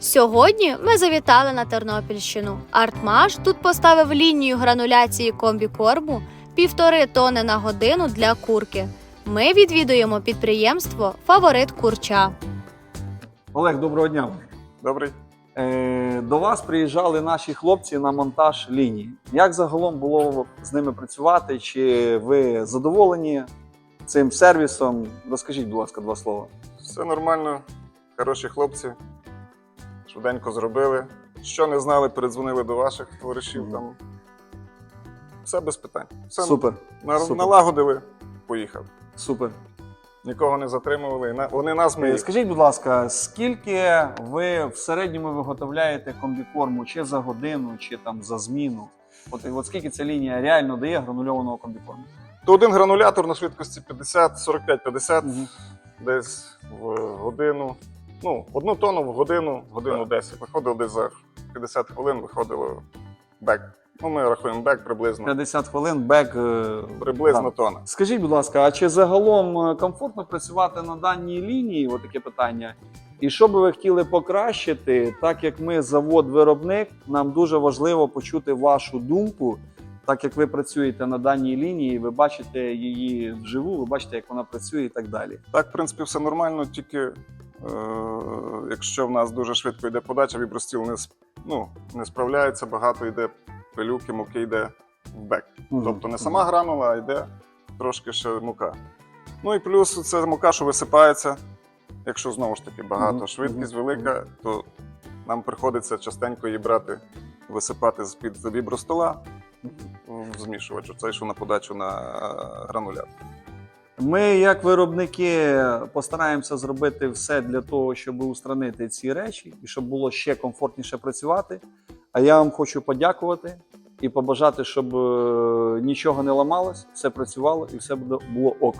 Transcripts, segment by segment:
Сьогодні ми завітали на Тернопільщину. Артмаш тут поставив лінію грануляції комбікорму півтори тони на годину для курки. Ми відвідуємо підприємство Фаворит Курча. Олег, доброго дня. Добрий. Е, до вас приїжджали наші хлопці на монтаж лінії. Як загалом було з ними працювати? Чи ви задоволені цим сервісом? Розкажіть, будь ласка, два слова. Все нормально, хороші хлопці. Швиденько зробили. Що не знали, передзвонили до ваших товаришів Мгм. там. Все без питань. Все Супер, на- супер. налагодили, поїхав. супер. Нікого не затримували. на- Вони нас ми. Е, їх. Скажіть, будь ласка, скільки ви в середньому виготовляєте комбікорму чи за годину, чи там за зміну? От, от скільки ця лінія реально дає гранульованого комбікорму? То один гранулятор на швидкості 50, 45-50, Мгм. десь в годину. Ну, одну тонну в годину, годину Так. 10. Виходило десь за 50 хвилин, виходило бек. Ну, ми рахуємо бек приблизно. 50 хвилин бек. е, Приблизно тонна. Скажіть, будь ласка, а чи загалом е, комфортно працювати на даній лінії? Ось таке питання. І що би ви хотіли покращити, так як ми завод-виробник, нам дуже важливо почути вашу думку, так як ви працюєте на даній лінії, ви бачите її вживу, ви бачите, як вона працює і так далі. Так, в принципі, все нормально, тільки якщо в нас дуже швидко йде подача, вібростіл не, ну, не справляється, багато йде пилюки, муки йде в бек. Тобто не сама гранула, а йде трошки ще мука. Ну і плюс це мука, що висипається. Якщо знову ж таки багато, Мгм, швидкість велика, то нам приходиться частенько її брати, висипати з-під вібростола в змішувач, цей, що на подачу на е, гранулят. Ми, як виробники, постараємося зробити все для того, щоб устранити ці речі і щоб було ще комфортніше працювати. А я вам хочу подякувати і побажати, щоб е, нічого не ламалось, все працювало і все було ок.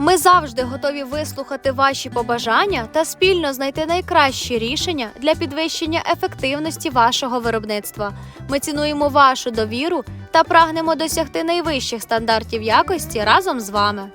Ми завжди готові вислухати ваші побажання та спільно знайти найкращі рішення для підвищення ефективності вашого виробництва. Ми цінуємо вашу довіру та прагнемо досягти найвищих стандартів якості разом з вами.